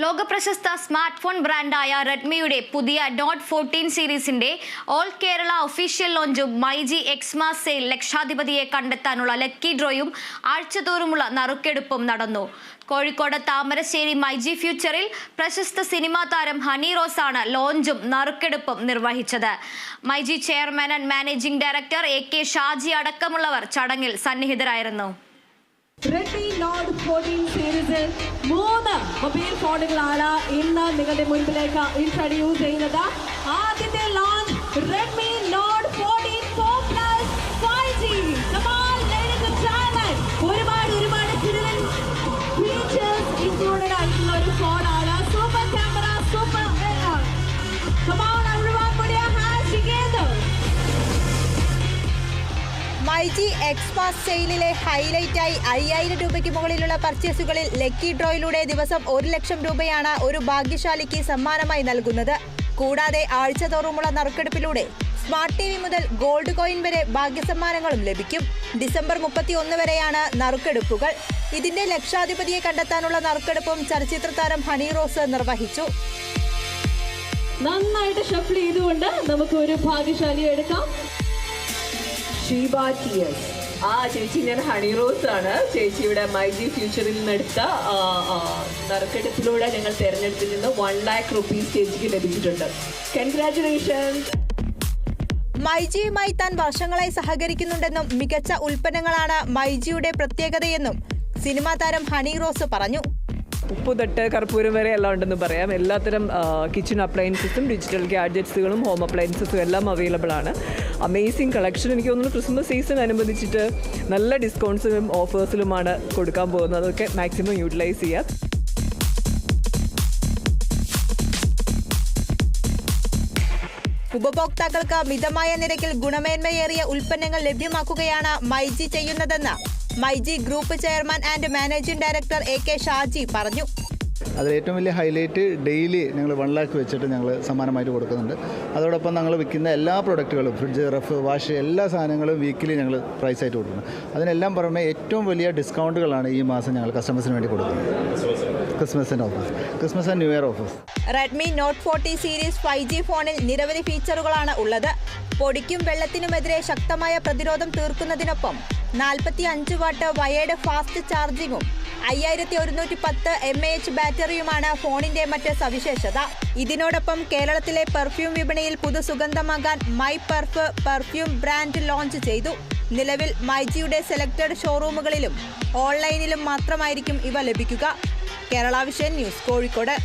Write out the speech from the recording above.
ലോകപ്രശസ്ത smart phone ബ്രാൻഡായ റെഡ്മിയുടെ പുതിയ നോട്ട് ഫോർട്ടീൻ സീരീസിന്റെ ഓൾ കേരള ഒഫീഷ്യൽ ലോഞ്ചും മൈജി എക്സ്മാ സെയിൽ ലക്ഷാധിപതിയെ കണ്ടെത്താനുള്ള ലക്കി ഡ്രോയും ആഴ്ചതോറുമുള്ള നറുക്കെടുപ്പും നടന്നു. കോഴിക്കോട് താമരശ്ശേരി മൈജി ഫ്യൂച്ചറിൽ പ്രശസ്ത സിനിമാ താരം ഹണി ആണ് ലോഞ്ചും നറുക്കെടുപ്പും നിർവഹിച്ചത്. MyG chairman and managing director A K Shaji അടക്കമുള്ളവർ ചടങ്ങിൽ സന്നിഹിതരായിരുന്നു. റെഡ്മി നോട്ട് ഫോർട്ടീൻ സീരീസിൽ മൂന്ന് മൊബൈൽ ഫോണുകളാണ് ഇന്ന് നിങ്ങളുടെ മുൻപിലേക്ക് ഇൻട്രൊഡ്യൂസ് ചെയ്യുന്നത്. ആദ്യത്തെ ലോഞ്ച് മൈജി എക്സ്പാസ് സെയിലിലെ ഹൈലൈറ്റായി അയ്യായിരം രൂപയ്ക്ക് മുകളിലുള്ള പർച്ചേസുകളിൽ ലക്കി ഡ്രോയിലൂടെ ദിവസം ഒരു ലക്ഷം രൂപയാണ് ഒരു ഭാഗ്യശാലിക്ക് സമ്മാനമായി നൽകുന്നത്. കൂടാതെ ആഴ്ചതോറുമുള്ള നറുക്കെടുപ്പിലൂടെ സ്മാർട്ട് ടി വി മുതൽ ഗോൾഡ് കോയിൻ വരെ ഭാഗ്യസമ്മാനങ്ങളും ലഭിക്കും. ഡിസംബർ മുപ്പത്തി ഒന്ന് വരെയാണ് നറുക്കെടുപ്പുകൾ. ഇതിന്റെ ലക്ഷാധിപതിയെ കണ്ടെത്താനുള്ള നറുക്കെടുപ്പും ചലച്ചിത്ര താരം ഹണി റോസ് നിർവഹിച്ചു. നന്നായിട്ട് ഷഫിൾ ചെയ്തുകൊണ്ട് നമുക്ക് ഒരു ഭാഗ്യശാലി എടുക്കാം. ഷീബ ടിയേഴ്സ് ആ ചേച്ചി ഞാൻ ഹണി റോസ് ആണ്. ചേച്ചിയുടെ മൈജി ഫ്യൂച്ചറിൽ നിന്നെടുത്ത നറുക്കെടുപ്പിലൂടെ ഞങ്ങൾ തിരഞ്ഞെടുത്തിരുന്ന വൺ ലാക്ക് റുപ്പീസ് ചേച്ചിക്ക് ലഭിച്ചിട്ടുണ്ട്. കൺഗ്രാറ്റുലേഷൻസ് മൈജിയുമായി താൻ വർഷങ്ങളായി സഹകരിക്കുന്നുണ്ടെന്നും മികച്ച ഉൽപ്പന്നങ്ങളാണ് മൈജിയുടെ പ്രത്യേകതയെന്നും സിനിമാ താരം ഹണി റോസ് പറഞ്ഞു. ഉപ്പ് തൊട്ട് കർപ്പൂരം വരെ എല്ലാം ഉണ്ടെന്ന് പറയാം. എല്ലാത്തരം കിച്ചൺ അപ്ലയൻസസും ഡിജിറ്റൽ ഗാഡ്ജറ്റ്സുകളും ഹോം അപ്ലയൻസസും എല്ലാം അവൈലബിൾ ആണ്. അമേസിങ് കളക്ഷൻ എനിക്ക് തോന്നുന്നു ക്രിസ്മസ് സീസൺ അനുബന്ധിച്ചിട്ട് നല്ല ഡിസ്കൗണ്ട്സിലും ഓഫേഴ്സിലുമാണ് കൊടുക്കാൻ പോകുന്നത്. അതൊക്കെ മാക്സിമം യൂട്ടിലൈസ് ചെയ്യാം. ഉപഭോക്താക്കൾക്ക് മിതമായ നിരക്കിൽ ഗുണമേന്മയേറിയ ഉൽപ്പന്നങ്ങൾ ലഭ്യമാക്കുകയാണ് മൈജി ചെയ്യുന്നതെന്ന് myG group chairman and managing director A K Shaji പറഞ്ഞു. അതിൽ ഏറ്റവും വലിയ ഹൈലൈറ്റ് ഡെയിലി ഞങ്ങൾ വൺ ലാക്ക് വെച്ചിട്ട് ഞങ്ങൾ സമ്മാനമായിട്ട് കൊടുക്കുന്നുണ്ട്. അതോടൊപ്പം ഞങ്ങൾ വിൽക്കുന്ന എല്ലാ പ്രൊഡക്റ്റുകളും ഫ്രിഡ്ജ് റഫ് വാഷ് എല്ലാ സാധനങ്ങളും വീക്കിലി ഞങ്ങൾ പ്രൈസ് ആയിട്ട് കൊടുക്കുന്നു അതിനെല്ലാം പുറമെ ഏറ്റവും വലിയ ഡിസ്കൗണ്ടുകളാണ് ഈ മാസം ഞങ്ങൾ കസ്റ്റമേഴ്സിന് വേണ്ടി കൊടുക്കുന്നത്. ക്രിസ്മസിന്റെ offers. Christmas and new year offers. Redmi note forty series five G ഫോണിൽ നിരവധി ഫീച്ചറുകളാണ് ഉള്ളത്. പൊടിക്കും വെള്ളത്തിനുമെതിരെ ശക്തമായ പ്രതിരോധം തീർക്കുന്നതിനൊപ്പം നാൽപ്പത്തി അഞ്ച് വാട്ട് വയേർഡ് ഫാസ്റ്റ് ചാർജിങ്ങും അയ്യായിരത്തി ഒരുന്നൂറ്റി പത്ത് എം എ എച്ച് ബാറ്ററിയുമാണ് ഫോണിന്റെ മറ്റ് സവിശേഷത. ഇതിനോടൊപ്പം കേരളത്തിലെ പെർഫ്യൂം വിപണിയിൽ പുതുസുഗന്ധമാകാൻ my perf perfume brand launch ചെയ്തു. നിലവിൽ മൈജിയുടെ സെലക്ടഡ് ഷോറൂമുകളിലും ഓൺലൈനിലും മാത്രമായിരിക്കും ഇവ ലഭിക്കുക. Kerala Vision News Kozhikode.